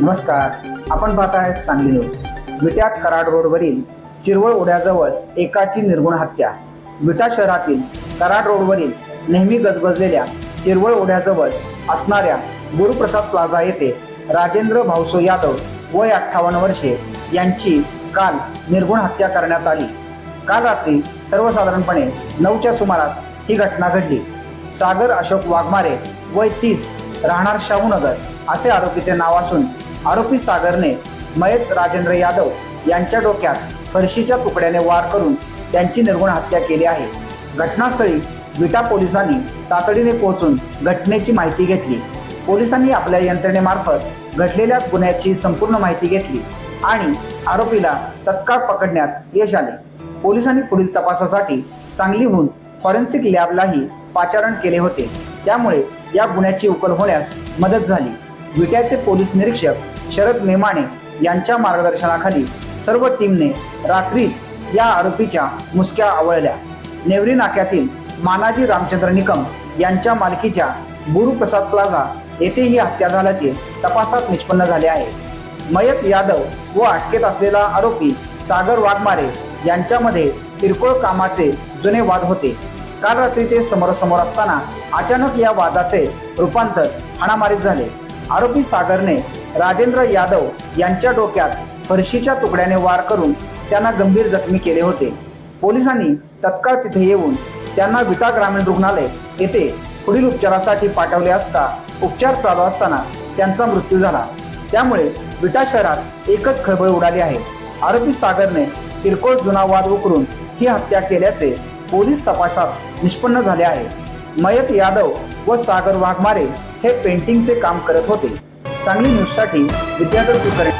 नमस्कार आपण पाहत आहे सांगली न्यूज विट्यात कराड रोडवरील चिरवळ ओढ्याजवळ एकाची निर्गुण हत्या. विटा शहरातील कराड रोडवरील नेहमी गजबजलेल्या चिरवळ ओढ्याजवळ असणाऱ्या गुरुप्रसाद प्लाझा येथे राजेंद्र भाऊसो यादव वय अठ्ठावन्न वर्षे यांची काल निर्गुण हत्या करण्यात आली. काल रात्री सर्वसाधारणपणे नऊच्या सुमारास ही घटना घडली. सागर अशोक वाघमारे वय तीस राहणार शाहूनगर असे आरोपीचे नाव असून आरोपी सागरने मयत राजेंद्र यादव यांच्या डोक्यात फरशीच्या तुकड्याने वार करून त्यांची निर्गुण हत्या केली आहे. घटनास्थळी विटा पोलिसांनी तातडीने पोहोचून घटनेची माहिती घेतली. पोलिसांनी आपल्या यंत्रणेमार्फत घडलेल्या गुन्ह्याची संपूर्ण माहिती घेतली आणि आरोपीला तत्काळ पकडण्यात यश आले. पोलिसांनी पुढील तपासासाठी सांगलीहून फॉरेन्सिक लॅबलाही पाचारण केले होते. त्यामुळे या गुन्ह्याची उकल होण्यास मदत झाली. विट्याचे पोलीस निरीक्षक शरद मेमाणे यांच्या मार्गदर्शनाखाली सर्व टीमने रात्रीच या आरोपीच्या मुसक्या आवळल्या. नेवरी नाक्यातील मानाजी रामचंद्र निकम यांच्या मालकीच्या गुरुप्रसाद प्लाझा येथे ही हत्या झाल्याचे तपासात निष्पन्न झाले आहे. मयत यादव व अटकेत असलेला आरोपी सागर वाघमारे यांच्यामध्ये किरकोळ कामाचे जुने वाद होते. काल रात्री ते समोरासमोर असताना अचानक या वादाचे रूपांतर हाणामारीत झाले. आरोपी सागरने राजेंद्र यादव यांच्या डोक्यात फरशीच्या तुकड्याने वार करून त्यांना गंभीर जखमी केले होते. पोलिसांनी तत्काळ तिथे येऊन त्यांना विटा ग्रामीण रुग्णालय येथे पुढील उपचारासाठी पाठवले असता उपचार चालू असताना त्यांचा मृत्यू झाला. त्यामुळे विटा शहरात एकच खळबळ उडाली आहे. आरोपी सागरने किरकोळ जुना वाद उकरून ही हत्या केल्याचे पोलीस तपासात निष्पन्न झाले आहे. मयत यादव व सागर वाघमारे हे पेंटिंगचे काम करत होते. सांगली न्यूजसाठी विद्याधर कुलकर्णी.